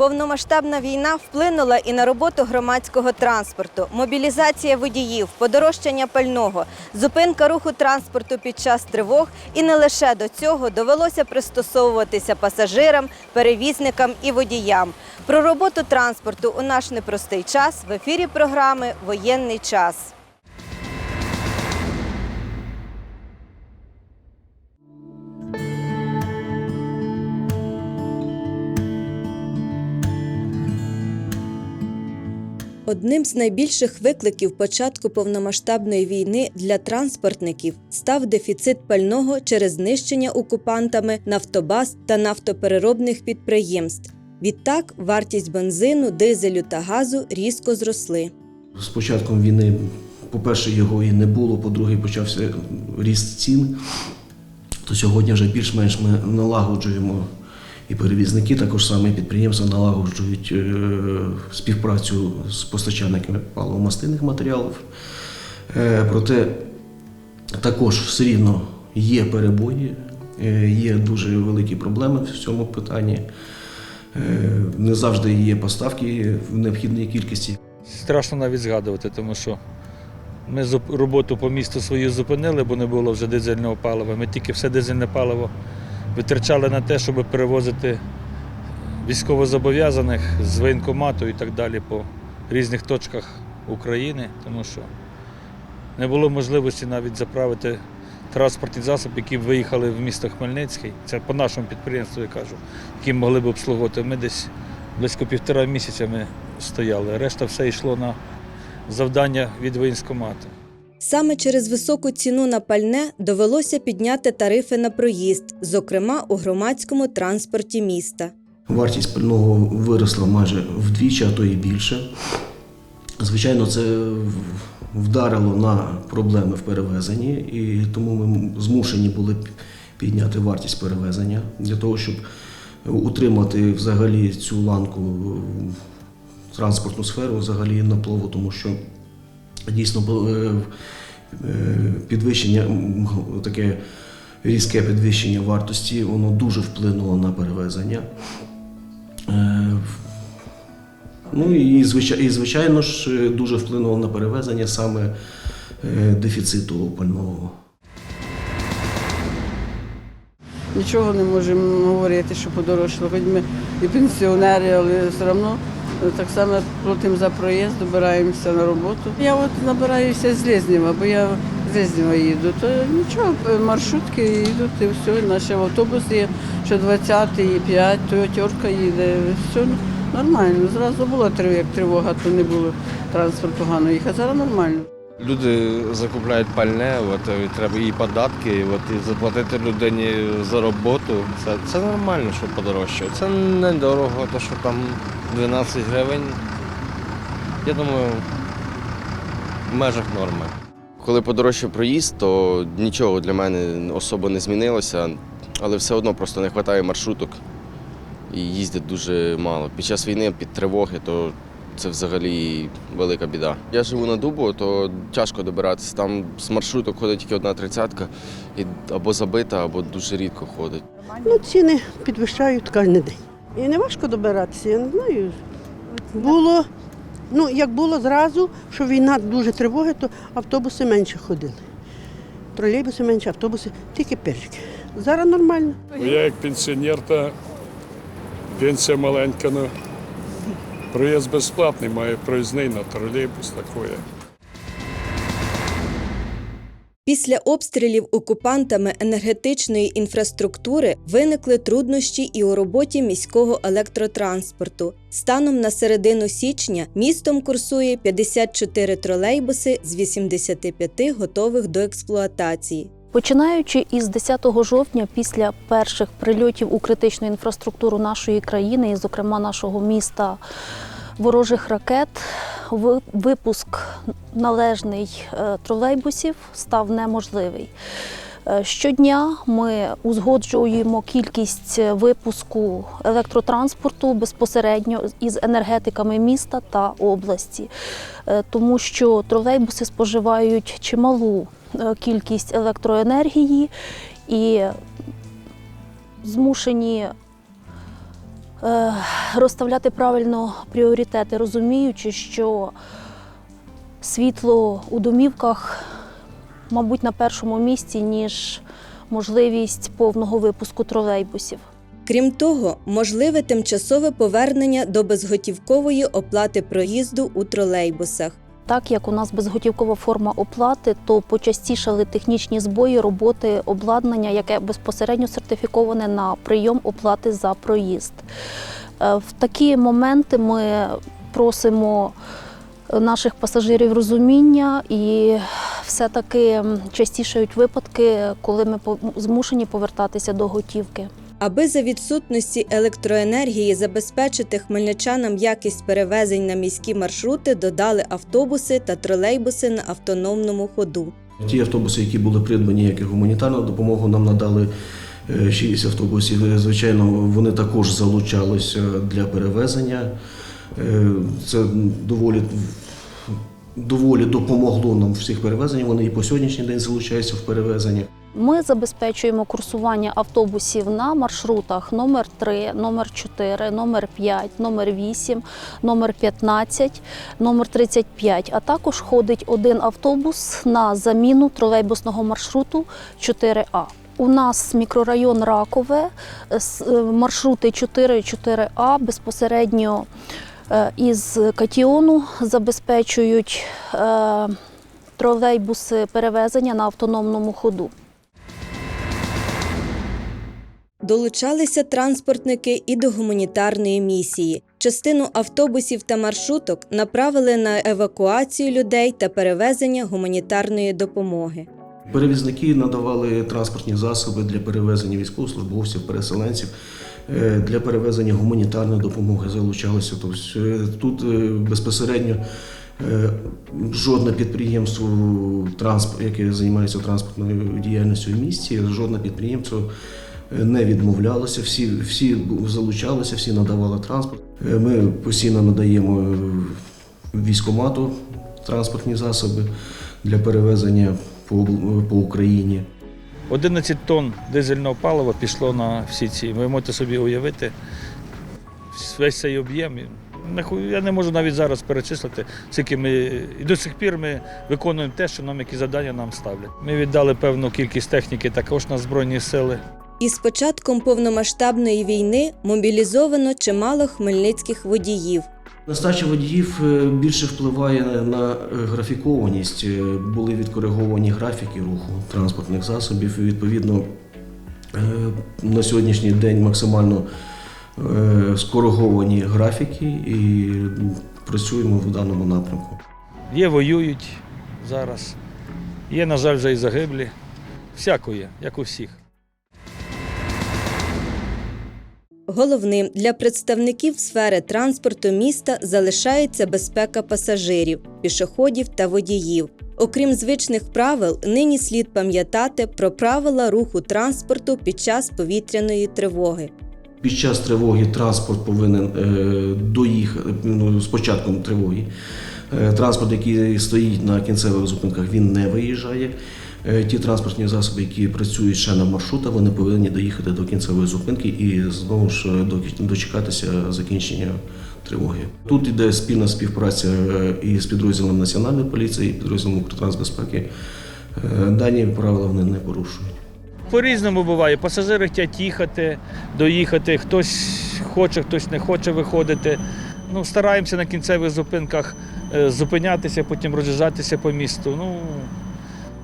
Повномасштабна війна вплинула і на роботу громадського транспорту, мобілізація водіїв, подорожчання пального, зупинка руху транспорту під час тривог. І не лише до цього довелося пристосовуватися пасажирам, перевізникам і водіям. Про роботу транспорту у наш непростий час в ефірі програми Воєнний час. Одним з найбільших викликів початку повномасштабної війни для транспортників став дефіцит пального через знищення окупантами нафтобаз та нафтопереробних підприємств. Відтак вартість бензину, дизелю та газу різко зросли. З початком війни, по-перше, його і не було, по-друге, почався ріст цін. То сьогодні вже більш-менш ми налагоджуємо і перевізники, також саме підприємства налагоджують е, співпрацю з постачальниками паливомастильних матеріалів. Е, Проте також все рівно є перебої, е, є дуже великі проблеми в цьому питанні. Не завжди є поставки в необхідній кількості. Страшно навіть згадувати, тому що ми роботу по місту свою зупинили, бо не було вже дизельного палива. Ми тільки все дизельне паливо витрачали на те, щоб перевозити військовозобов'язаних з воєнкомату і так далі по різних точках України, тому що не було можливості навіть заправити транспортний засоб, які б виїхали в місто Хмельницький. Це по нашому підприємству, я кажу, які могли б обслуговувати. Ми десь близько півтора місяця ми стояли. Решта все йшло на завдання від воєнкомату. Саме через високу ціну на пальне довелося підняти тарифи на проїзд, зокрема у громадському транспорті міста. Вартість пального виросла майже вдвічі, а то і більше. Звичайно, це вдарило на проблеми в перевезенні, і тому ми змушені були підняти вартість перевезення для того, щоб утримати взагалі цю ланку транспортну сферу взагалі на плаву, тому що дійсно е, е, підвищення, таке різке підвищення вартості, воно дуже вплинуло на перевезення. Е, Ну і звичайно, ж дуже вплинуло на перевезення саме дефіциту пального. Нічого не можемо говорити, що подорожчало. Хоч ми і пенсіонери, але все одно так само платимо за проїзд, добираємося на роботу. Я от набираюся з Лезнєва, бо я з Лезнєва їду. То нічого, маршрутки їдуть і все. Наші автобуси є, що 20 і 5, Тойотерка їде. Все нормально. Зразу тривога, як тривога, то не було транспорт погано їхати. Зараз нормально. Люди закупляють пальне, от, і треба і податки, от, і заплатити людині за роботу. Це, це нормально, що подорожчає. Це недорого, то що там 12 гривень. Я думаю, в межах норми. Коли подорожчав проїзд, то нічого для мене особо не змінилося, але все одно просто не вистачає маршруток і їздять дуже мало. Під час війни під тривоги, то це взагалі велика біда. Я живу на Дубо, то тяжко добиратися. Там з маршруток ходить тільки одна тридцятка, і або забита, або дуже рідко ходить. Ну, ціни підвищають кожен день. І не важко добиратися, я не знаю. Було, ну як було зразу, що війна дуже тривоги, то автобуси менше ходили. Тролейбуси менше, автобуси, тільки пешки. Зараз нормально. Ну, Я як пенсіонер, та пенсія маленька, ну проїзд безплатний, має проїзний на тролейбус такое. Після обстрілів окупантами енергетичної інфраструктури виникли труднощі і у роботі міського електротранспорту. Станом на середину січня містом курсує 54 тролейбуси з 85 готових до експлуатації. Починаючи із 10 жовтня, після перших прильотів у критичну інфраструктуру нашої країни, і, зокрема нашого міста, ворожих ракет, випуск належний е, тролейбусів став неможливий. Е, Щодня ми узгоджуємо кількість випуску електротранспорту безпосередньо із енергетиками міста та області, Е, тому що тролейбуси споживають чималу кількість електроенергії і змушені розставляти правильно пріоритети, розуміючи, що світло у домівках, мабуть, на першому місці, ніж можливість повного випуску тролейбусів. Крім того, можливе тимчасове повернення до безготівкової оплати проїзду у тролейбусах. Так як у нас безготівкова форма оплати, то почастішали технічні збої роботи обладнання, яке безпосередньо сертифіковане на прийом оплати за проїзд. Е, В такі моменти ми просимо наших пасажирів розуміння і все-таки частішають випадки, коли ми змушені повертатися до готівки. Аби за відсутності електроенергії забезпечити хмельничанам якість перевезень на міські маршрути, додали автобуси та тролейбуси на автономному ходу. Ті автобуси, які були придбані як і гуманітарну допомогу, нам надали е, шість автобусів. Е, Звичайно, вони також залучалися для перевезення. Е, Це доволі, доволі допомогло нам всіх перевезеннях. Вони і по сьогоднішній день залучаються в перевезення. Ми забезпечуємо курсування автобусів на маршрутах номер 3, номер 4, номер 5, номер 8, номер 15, номер 35. А також ходить один автобус на заміну тролейбусного маршруту 4А. У нас мікрорайон Ракове, е, маршрути 4 4 а безпосередньо е, із Катіону забезпечують е, тролейбуси перевезення на автономному ходу. Долучалися транспортники і до гуманітарної місії. Частину автобусів та маршруток направили на евакуацію людей та перевезення гуманітарної допомоги. Перевізники надавали транспортні засоби для перевезення військовослужбовців, переселенців, е, для перевезення гуманітарної допомоги залучалися. Тобто тут е, безпосередньо е, жодне підприємство, яке займається транспортною діяльністю в місті, жодне підприємство не відмовлялося, всі, всі залучалися, всі надавали транспорт. Е, Ми постійно надаємо е, військомату транспортні засоби для перевезення по, по Україні. 11 тонн дизельного палива пішло на всі ці. Ви можете собі уявити весь цей об'єм. Я не можу навіть зараз перечислити, скільки ми і до сих пір ми виконуємо те, що нам які завдання нам ставлять. Ми віддали певну кількість техніки також на Збройні сили. І з початком повномасштабної війни мобілізовано чимало хмельницьких водіїв. Нестача водіїв е, більше впливає на е, графікованість. Е, Були відкориговані графіки руху транспортних засобів. І, відповідно, на сьогоднішній день максимально скориговані графіки і працюємо в даному напрямку. Є воюють зараз, є, на жаль, вже і загиблі. Всяко є, як у всіх. Головним для представників сфери транспорту міста залишається безпека пасажирів, пішоходів та водіїв. Окрім звичних правил, нині слід пам'ятати про правила руху транспорту під час повітряної тривоги. Під час тривоги транспорт повинен е, доїхати ну, з початком тривоги. Е, Транспорт, який стоїть на кінцевих зупинках, він не виїжджає. Е, Ті транспортні засоби, які працюють ще на маршрутах, вони повинні доїхати до кінцевої зупинки і знову ж дочекатися закінчення тривоги. Тут йде спільна співпраця е, і з підрозділом Національної поліції, і підрозділом Укртрансбезпеки. Е, Дані правила вони не порушують. По-різному буває. Пасажири хочуть їхати, доїхати, хтось хоче, хтось не хоче виходити. Ну, стараємося на кінцевих зупинках зупинятися, потім роз'їжджатися по місту. Ну,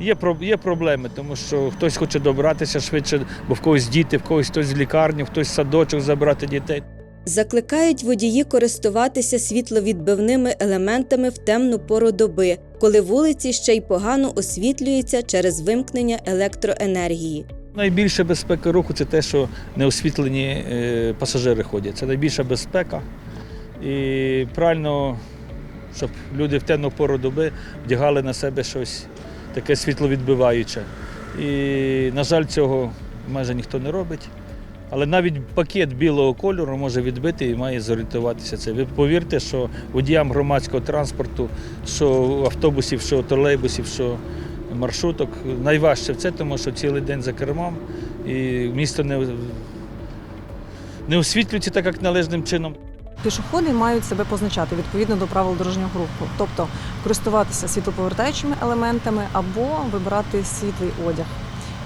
є, є проблеми, тому що хтось хоче добратися швидше, бо в когось діти, в когось хтось в лікарню, хтось в садочок забрати дітей. Закликають водії користуватися світловідбивними елементами в темну пору доби, коли вулиці ще й погано освітлюються через вимкнення електроенергії. Найбільша безпека руху це те, що неосвітлені е, пасажири ходять. Це найбільша безпека. І правильно, щоб люди в темну пору доби вдягали на себе щось таке світловідбиваюче. І, на жаль, цього майже ніхто не робить. Але навіть пакет білого кольору може відбити і має зорієнтуватися це. Ви повірте, що водіям громадського транспорту, що автобусів, що тролейбусів, що маршруток найважче в це, тому що цілий день за кермом і місто не не освітлюються так, як належним чином. Пішоходи мають себе позначати відповідно до правил дорожнього руху, тобто користуватися світлоповертаючими елементами або вибирати світлий одяг.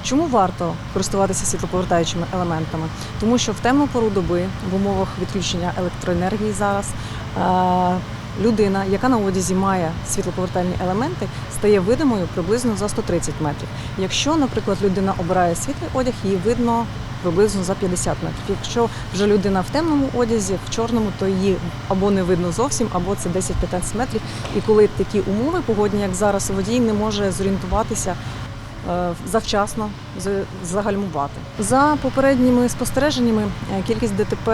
Чому варто користуватися світлоповертаючими елементами? Тому що в темну пору доби, в умовах відключення електроенергії зараз, е, людина, яка на одязі має світлоповертальні елементи, стає видимою приблизно за 130 метрів. Якщо, наприклад, людина обирає світлий одяг, її видно приблизно за 50 метрів. Якщо вже людина в темному одязі, в чорному, то її або не видно зовсім, або це 10-15 метрів. І коли такі умови погодні, як зараз, водій не може зорієнтуватися е, завчасно загальмувати. За попередніми спостереженнями, е, кількість ДТП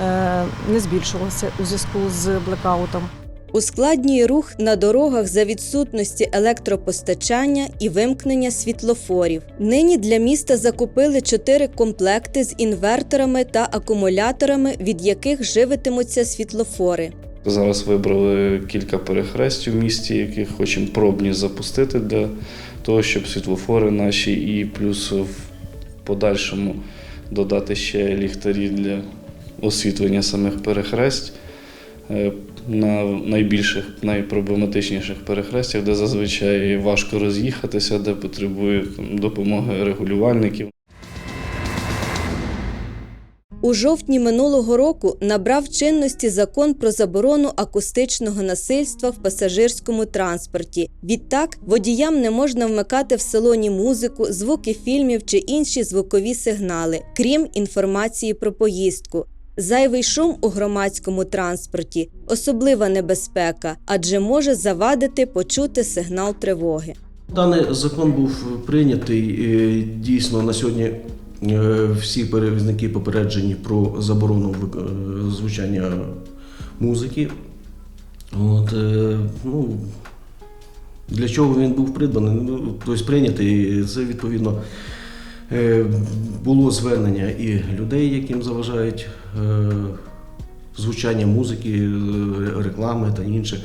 е, не збільшувалася у зв'язку з блекаутом. Ускладнює рух на дорогах за відсутності електропостачання і вимкнення світлофорів. Нині для міста закупили чотири комплекти з інверторами та акумуляторами, від яких живитимуться світлофори. Зараз вибрали кілька перехрестів в місті, які хочемо пробні запустити для того, щоб світлофори наші і плюс в подальшому додати ще ліхтарі для освітлення самих перехресть е, на найбільших, найпроблематичніших перехрестях, де зазвичай важко роз'їхатися, де потребує там, допомоги регулювальників. У жовтні минулого року набрав чинності закон про заборону акустичного насильства в пасажирському транспорті. Відтак, водіям не можна вмикати в салоні музику, звуки фільмів чи інші звукові сигнали, крім інформації про поїздку. Зайвий шум у громадському транспорті особлива небезпека, адже може завадити почути сигнал тривоги. Даний закон був прийнятий е, дійсно на сьогодні. е, Всі перевізники попереджені про заборону е, звучання музики. От, ну, для чого він був придбаний? Ну, тобто прийнятий, це відповідно було звернення і людей, яким заважають звучання музики, е, реклами та інше.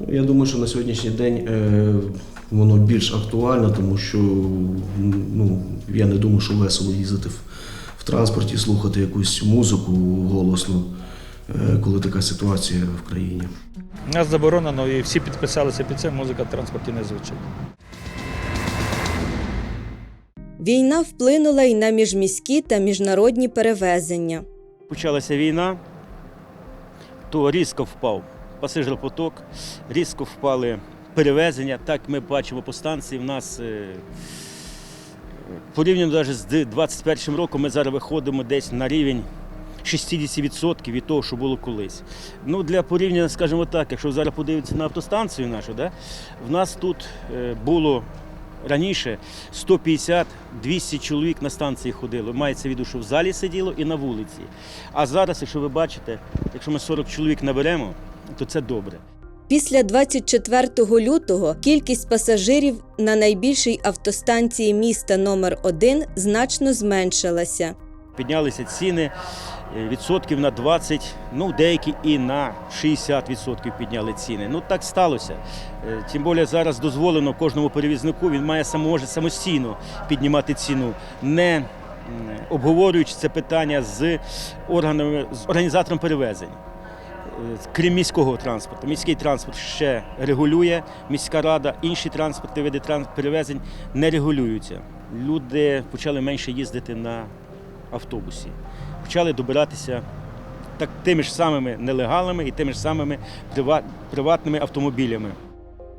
Ну, Я думаю, що на сьогоднішній день е, воно більш актуально, тому що ну, я не думаю, що весело їздити в, в транспорті, слухати якусь музику голосну, е, коли така ситуація в країні. У нас заборонено і всі підписалися під це, музика в транспорті не звучить. Війна вплинула й на міжміські та міжнародні перевезення. Почалася війна, то різко впав пасажиропоток, різко впали перевезення. Так ми бачимо по станції. В нас е, порівняно навіть з 2021 роком ми зараз виходимо десь на рівень 60% від того, що було колись. Ну, для порівняння, скажімо так, якщо зараз подивитися на автостанцію нашу, да, в нас тут е, було раніше 150-200 чоловік на станції ходило. Мається в виду, що в залі сиділо і на вулиці. А зараз, якщо ви бачите, якщо ми 40 чоловік наберемо, то це добре. Після 24 лютого кількість пасажирів на найбільшій автостанції міста номер 1 значно зменшилася. Піднялися ціни відсотків на 20, ну деякі і на 60% підняли ціни. Ну так сталося. Е, Тим більше зараз дозволено кожному перевізнику, він має сам- може самостійно піднімати ціну, не обговорюючи це питання з органами з організатором перевезень. Е, Крім міського транспорту, міський транспорт ще регулює, міська рада, інші транспорти, види перевезень не регулюються. Люди почали менше їздити на автобусі, почали добиратися так, тими ж самими нелегалами і тими ж самими приватними автомобілями.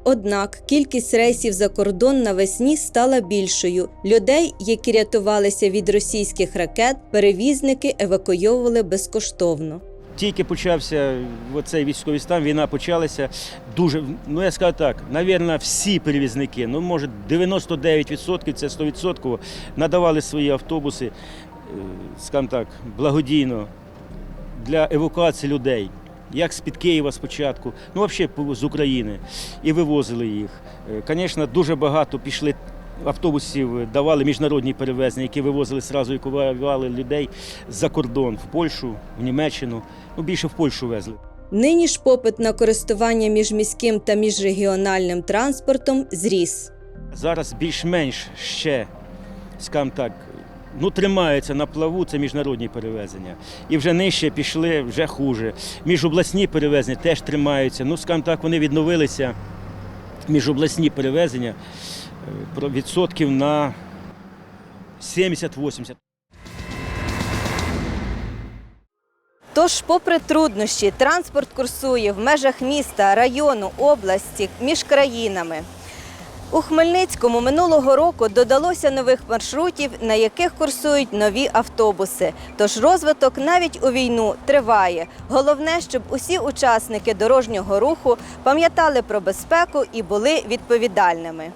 Однак кількість рейсів за кордон навесні стала більшою. Людей, які рятувалися від російських ракет, перевізники евакуйовували безкоштовно. Тільки почався цей військовий стан, війна почалася. Дуже, ну я скажу так, навірно, всі перевізники, ну може 99%, це 100%, надавали свої автобуси, скажімо так, благодійно для евакуації людей. Як з-під Києва спочатку, ну взагалі з України, і вивозили їх. Звісно, дуже багато пішли автобусів, давали міжнародні перевезення, які вивозили сразу евакуювали людей за кордон в Польщу, в Німеччину. Ну, більше в Польщу везли. Нині ж попит на користування міжміським та міжрегіональним транспортом зріс. Зараз більш-менш ще, скажімо так, ну, тримаються на плаву, це міжнародні перевезення. І вже нижче пішли, вже хуже. Міжобласні перевезення теж тримаються. Ну, скажімо так, вони відновилися. Міжобласні перевезення е, про відсотків на 70-80. Тож, попри труднощі, транспорт курсує в межах міста, району, області, між країнами. У Хмельницькому минулого року додалося нових маршрутів, на яких курсують нові автобуси. Тож розвиток навіть у війну триває. Головне, щоб усі учасники дорожнього руху пам'ятали про безпеку і були відповідальними.